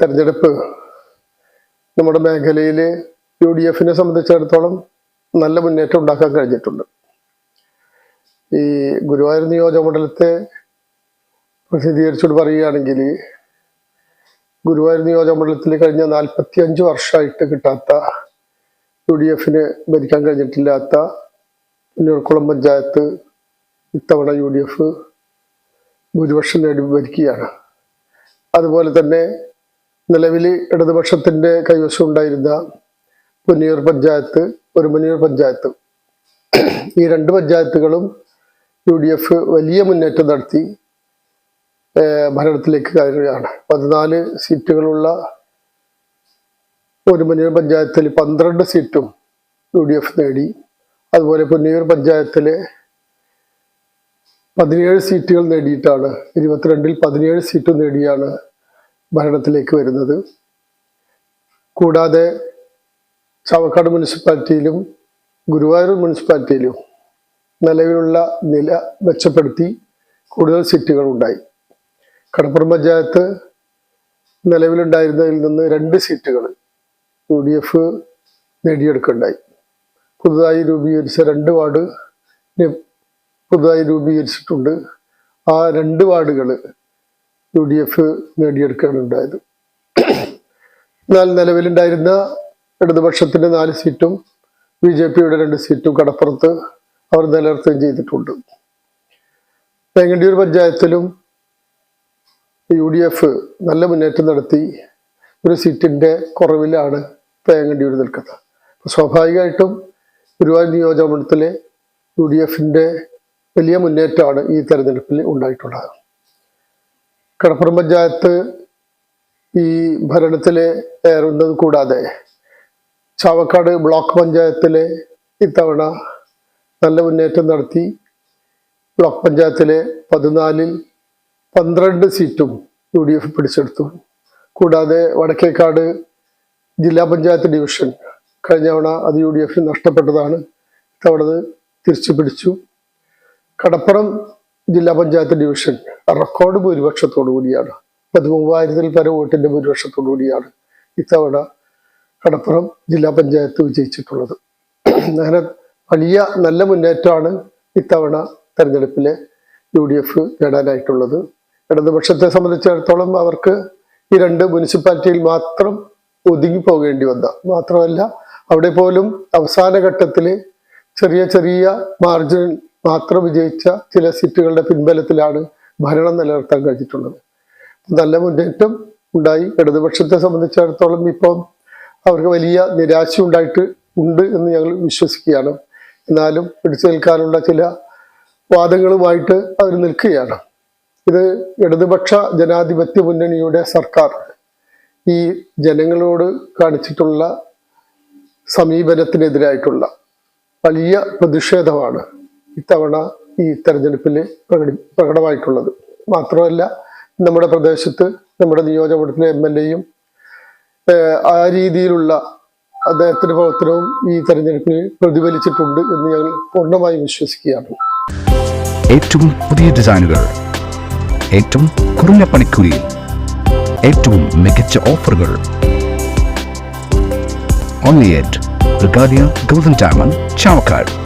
തെരഞ്ഞെടുപ്പ് നമ്മുടെ മേഖലയിൽ യു ഡി എഫിനെ സംബന്ധിച്ചിടത്തോളം നല്ല മുന്നേറ്റം ഉണ്ടാക്കാൻ കഴിഞ്ഞിട്ടുണ്ട്. ഈ ഗുരുവായൂർ നിയോജക മണ്ഡലത്തെ പ്രസിദ്ധീകരിച്ചുകൊണ്ട് പറയുകയാണെങ്കിൽ ഗുരുവായൂർ നിയോജക മണ്ഡലത്തിൽ കഴിഞ്ഞ നാൽപ്പത്തി അഞ്ച് വർഷമായിട്ട് കിട്ടാത്ത യു ഡി എഫിന് ഭരിക്കാൻ കഴിഞ്ഞിട്ടില്ലാത്ത പുന്നൂർക്കുളം പഞ്ചായത്ത് ഇത്തവണ യു ഡി എഫ് ഭൂരിപക്ഷം നേടി ഭരിക്കുകയാണ്. അതുപോലെ തന്നെ നിലവിൽ ഇടതുപക്ഷത്തിന്റെ കൈവശം ഉണ്ടായിരുന്ന പുന്നിയൂർ പഞ്ചായത്ത് ഒരു മുനിയൂർ പഞ്ചായത്ത്. ഈ രണ്ട് പഞ്ചായത്തുകളും യു ഡി എഫ് വലിയ മുന്നേറ്റം നടത്തി ഭരണത്തിലേക്ക് കയറുകയാണ്. പതിനാല് സീറ്റുകളുള്ള ഒരു മുനിയൂർ പഞ്ചായത്തിൽ പന്ത്രണ്ട് സീറ്റും യു ഡി എഫ് നേടി. അതുപോലെ പുന്നിയൂർ പഞ്ചായത്തിലെ പതിനേഴ് സീറ്റുകൾ നേടിയിട്ടാണ് ഇരുപത്തിരണ്ടിൽ പതിനേഴ് സീറ്റ് നേടിയാണ് ഭരണത്തിലേക്ക് വരുന്നത്. കൂടാതെ ചാവക്കാട് മുനിസിപ്പാലിറ്റിയിലും ഗുരുവായൂർ മുനിസിപ്പാലിറ്റിയിലും നിലവിലുള്ള നില മെച്ചപ്പെടുത്തി കൂടുതൽ സീറ്റുകൾ ഉണ്ടായി കടപ്പുറം പഞ്ചായത്ത് നിലവിലുണ്ടായിരുന്നതിൽ നിന്ന് രണ്ട് സീറ്റുകൾ യു ഡി എഫ് നേടിയെടുക്കുകയുണ്ടായി. പുതുതായി രൂപീകരിച്ച രണ്ട് വാർഡ് പുതുതായി രൂപീകരിച്ചിട്ടുണ്ട്. ആ രണ്ട് വാർഡുകൾ യു ഡി എഫ് നേടിയെടുക്കുകയാണ് ഉണ്ടായത് എന്നാൽ നിലവിലുണ്ടായിരുന്ന ഇടതുപക്ഷത്തിന്റെ നാല് സീറ്റും ബി ജെ പിയുടെ രണ്ട് സീറ്റും കടപ്പുറത്ത് അവർ നിലനിർത്തുകയും ചെയ്തിട്ടുണ്ട്. തേങ്ങണ്ടിയൂർ പഞ്ചായത്തിലും യു ഡി എഫ് നല്ല മുന്നേറ്റം നടത്തി. ഒരു സീറ്റിന്റെ കുറവിലാണ് തേങ്ങണ്ടിയൂർ നിൽക്കുന്നത്. സ്വാഭാവികമായിട്ടും ഗുരുവായൂർ നിയോജക മണ്ഡലത്തിലെ യു ഡി എഫിന്റെ വലിയ മുന്നേറ്റമാണ് ഈ തെരഞ്ഞെടുപ്പിൽ ഉണ്ടായിട്ടുള്ളത്. കടപ്പുറം പഞ്ചായത്ത് ഈ ഭരണത്തിലെ ഏറുന്നത് കൂടാതെ ചാവക്കാട് ബ്ലോക്ക് പഞ്ചായത്തിലെ ഇത്തവണ നല്ല മുന്നേറ്റം നടത്തി. ബ്ലോക്ക് പഞ്ചായത്തിലെ പതിനാലിൽ പന്ത്രണ്ട് സീറ്റും യു ഡി എഫ് പിടിച്ചെടുത്തു. കൂടാതെ വടക്കേക്കാട് ജില്ലാ പഞ്ചായത്ത് ഡിവിഷൻ കഴിഞ്ഞ തവണ അത് യു ഡി എഫിന് നഷ്ടപ്പെട്ടതാണ്. ഇത്തവണ അത് തിരിച്ചു പിടിച്ചു കടപ്പുറം ജില്ലാ പഞ്ചായത്ത് ഡിവിഷൻ റെക്കോർഡ് ഭൂരിപക്ഷത്തോടു കൂടിയാണ്. പതിമൂവായിരത്തിൽ പര വോട്ടിന്റെ ഭൂരിപക്ഷത്തോടു കൂടിയാണ് ഇത്തവണ കടപ്പുറം ജില്ലാ പഞ്ചായത്ത് വിജയിച്ചിട്ടുള്ളത്. അങ്ങനെ വലിയ നല്ല മുന്നേറ്റമാണ് ഇത്തവണ തെരഞ്ഞെടുപ്പിലെ യു ഡി എഫ് നേടാനായിട്ടുള്ളത്. ഇടതുപക്ഷത്തെ സംബന്ധിച്ചിടത്തോളം അവർക്ക് ഈ രണ്ട് മുനിസിപ്പാലിറ്റിയിൽ മാത്രം ഒതുങ്ങി പോകേണ്ടി വന്ന മാത്രമല്ല അവിടെ പോലും അവസാന ഘട്ടത്തിൽ ചെറിയ ചെറിയ മാർജിൻ മാത്രം വിജയിച്ച ചില സീറ്റുകളുടെ പിൻബലത്തിലാണ് ഭരണം നിലനിർത്താൻ കഴിഞ്ഞിട്ടുള്ളത്. നല്ല മുന്നേറ്റം ഉണ്ടായി. ഇടതുപക്ഷത്തെ സംബന്ധിച്ചിടത്തോളം ഇപ്പം അവർക്ക് വലിയ നിരാശ ഉണ്ടായിട്ട് ഉണ്ട് എന്ന് ഞങ്ങൾ വിശ്വസിക്കുകയാണ്. എന്നാലും പിടിച്ചു നിൽക്കാനുള്ള ചില വാദങ്ങളുമായിട്ട് അവർ നിൽക്കുകയാണ്. ഇത് ഇടതുപക്ഷ ജനാധിപത്യ മുന്നണിയുടെ സർക്കാർ ഈ ജനങ്ങളോട് കാണിച്ചിട്ടുള്ള സമീപനത്തിനെതിരായിട്ടുള്ള വലിയ പ്രതിഷേധമാണ് ഇത്തവണ ഈ തെരഞ്ഞെടുപ്പിൽ പ്രകടി പ്രകടമായിട്ടുള്ളത്. മാത്രമല്ല നമ്മുടെ പ്രദേശത്ത് നമ്മുടെ നിയോജകമണ്ഡലത്തിലെ എം എൽ എയും ആ രീതിയിലുള്ള അദ്ദേഹത്തിന്റെ പ്രവർത്തനവും ഈ തെരഞ്ഞെടുപ്പിൽ പ്രതിഫലിച്ചിട്ടുണ്ട് എന്ന് ഞങ്ങൾ പൂർണമായും വിശ്വസിക്കുകയാണ്. ഏറ്റവും പുതിയ ഡിസൈനുകൾ ഏറ്റവും കുറഞ്ഞ പണിക്കൂലിയിൽ ഏറ്റവും മികച്ച ഓഫറുകൾ. Only at golden diamond Chavakkad